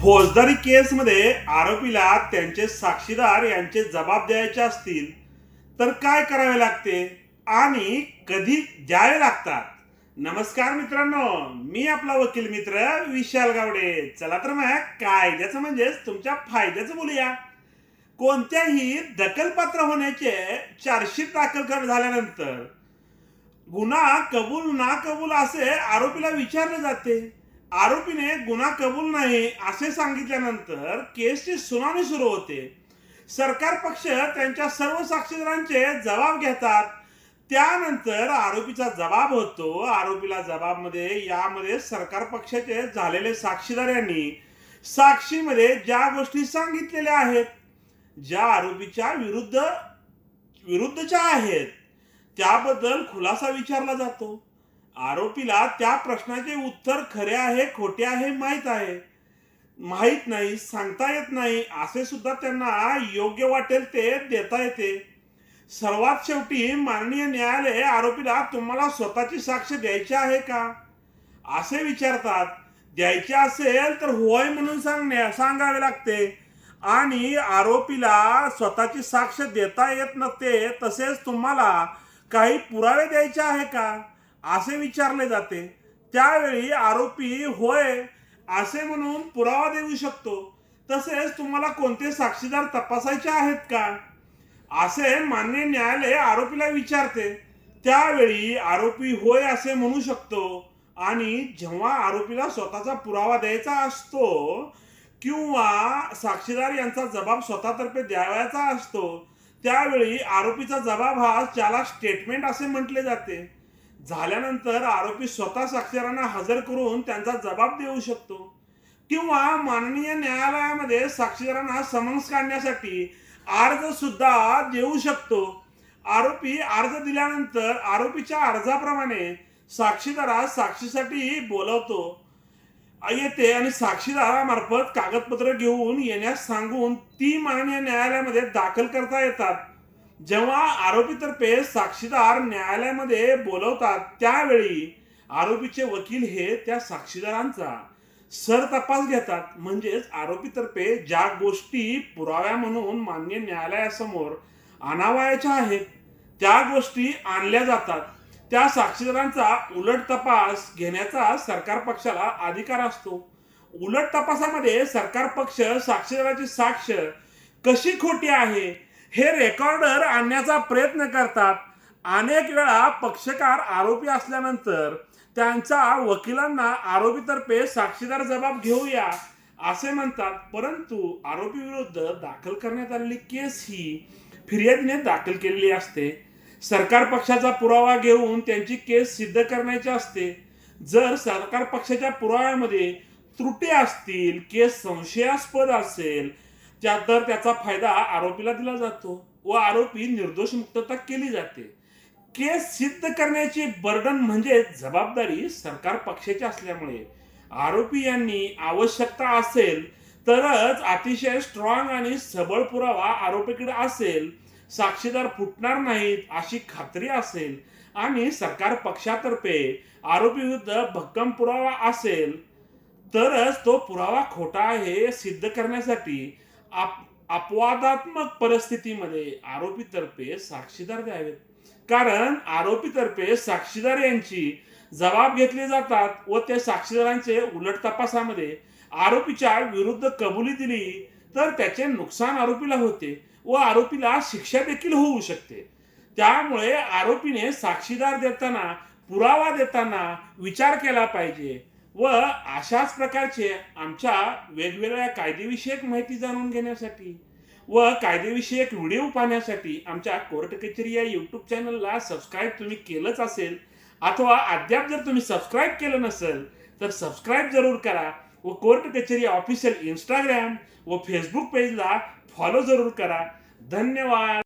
फौजदारी केसमध्ये आरोपीला त्यांचे साक्षीदार यांचे जबाब द्यायचे असतील तर काय करावे लागते आणि कधी द्यावे लागतात? नमस्कार मित्रांनो मी आपला वकील मित्र विशाल गावडे. चला तर मग कायद्याचं म्हणजेच तुमच्या फायद्याचं बोलूया. कोणत्याही दखलपात्र होण्याचे चार्जशीट दाखल कर झाल्यानंतर गुन्हा कबूल ना कबूल असे आरोपीला विचारले जाते. आरोपीने गुन्हा कबूल नाही असे सांगितल्यानंतर केसची सुनावणी सुरू होते. सरकार पक्ष त्यांच्या सर्व साक्षीदारांचे जबाब घेतात. त्यानंतर आरोपीचा जबाब होतो. आरोपीला जबाबमध्ये यामध्ये सरकार पक्षाचे झालेले साक्षीदार यांनी साक्षीमध्ये ज्या गोष्टी सांगितलेल्या आहेत ज्या आरोपीच्या विरुद्ध विरुद्धच्या आहेत त्याबद्दल खुलासा विचारला जातो. आरोपीला त्या प्रश्नाचे उत्तर खरे आहे खोटे आहे माहीत आहे. माहीत नाही सांगता येत नाही असे सुद्धा त्यांना योग्य वाटेल ते देता येते. सर्वात शेवटी माननीय न्यायालय आरोपीला तुम्हाला स्वतःची साक्ष द्यायची आहे का? असे विचारतात. द्यायचे असेल तर होय म्हणून सांगण्या सांगावे लागते. आणि आरोपीला स्वतःची साक्ष देता येत नसते तसेच तुम्हाला काही पुरावे द्यायचे आहे का? असे विचारले जाते. त्यावेळी आरोपी होय असे म्हणून पुरावा देऊ शकतो. तसेच तुम्हाला कोणते साक्षीदार तपासायचे आहेत का? असे मान्य न्यायालय आरोपीला विचारते. त्यावेळी आरोपी होय असे म्हणू शकतो. आणि जेव्हा आरोपीला स्वतःचा पुरावा द्यायचा असतो किंवा साक्षीदार यांचा जबाब स्वतःतर्फे द्यावयाचा असतो त्यावेळी आरोपीचा जबाब हा ज्याला स्टेटमेंट असे म्हटले जाते. झाल्यानंतर आरोपी स्वतः साक्षीदारांना हजर करून त्यांचा जबाब देऊ शकतो. किंवा माननीय न्यायालयामध्ये साक्षीदारांना समन्स काढण्यासाठी अर्ज सुद्धा देऊ शकतो. आरोपी अर्ज दिल्यानंतर आरोपीच्या अर्जाप्रमाणे साक्षीदारास साक्षीसाठी बोलवतो. येते आणि साक्षीदारामार्फत कागदपत्र घेऊन येण्यास सांगून ती माननीय न्यायालयामध्ये दाखल करता येतात. जेव्हा आरोपीतर्फे साक्षीदार न्यायालयामध्ये बोलवतात त्यावेळी आरोपीचे वकील हे त्या साक्षीदारांचा सर तपास घेतात. म्हणजेच आरोपीतर्फे ज्या गोष्टी पुराव्या म्हणून मान्य न्यायालयासमोर आणावायच्या आहेत त्या गोष्टी आणल्या जातात. त्या साक्षीदारांचा उलट तपास घेण्याचा सरकार पक्षाला अधिकार असतो. उलट तपासामध्ये सरकार पक्ष साक्षीदाराची साक्ष कशी खोटी आहे? हे रेकॉर्डर आणण्याचा प्रयत्न करतात. अनेक वेळा पक्षकार आरोपी असल्यानंतर त्यांच्या वकिलांना आरोपीतर्फे साक्षीदार जबाब घेऊया असे म्हणतात. परंतु आरोपी विरुद्ध दाखल करण्यात आलेली केस ही फिर्यादीने दाखल केलेली असते. सरकार पक्षाचा पुरावा घेऊन त्यांची केस सिद्ध करण्याची असते. जर सरकार पक्षाच्या पुराव्यामध्ये त्रुटी असतील केस संशयास्पद असेल त्या तर त्याचा फायदा आरोपीला दिला जातो व आरोपी निर्दोष मुक्तता केली जाते. केस सिद्ध करण्याची बर्डन म्हणजे जबाबदारी सरकार पक्षाची असल्यामुळे. आरोपी यांनी आवश्यकता असेल तरच अतिशय स्ट्रॉंग आणि सबळ पुरावा आरोपीकडे असेल. साक्षीदार फुटणार नाहीत अशी खात्री असेल आणि सरकार पक्षातर्फे आरोपी विरुद्ध भक्कम पुरावा असेल तरच तो पुरावा खोटा आहे हे सिद्ध करण्यासाठी आप अपवादात्मक परिस्थितीमध्ये आरोपीतर्फे साक्षीदार द्यावेत. कारण आरोपीतर्फे साक्षीदार यांची जबाब घेतले जातात व त्या साक्षीदारांचे उलट तपासामध्ये आरोपीच्या विरुद्ध कबुली दिली तर त्याचे नुकसान आरोपीला होते व आरोपीला शिक्षा देखील होऊ शकते. त्यामुळे आरोपीने साक्षीदार देताना पुरावा देताना विचार केला पाहिजे. व अशाच प्रकारचे आमच्या वेगवेगळ्या कायदेविषयक माहिती जाणून घेण्यासाठी व कायदेविषयक व्हिडिओ पाहण्यासाठी आमच्या कोर्ट कचेरी या यूट्यूब चॅनलला सबस्क्राईब तुम्ही केलंच असेल अथवा अद्याप जर तुम्ही सबस्क्राईब केलं नसेल तर सबस्क्राईब जरूर करा व कोर्ट कचेरी ऑफिशियल इंस्टाग्राम व फेसबुक पेजला फॉलो जरूर करा. धन्यवाद.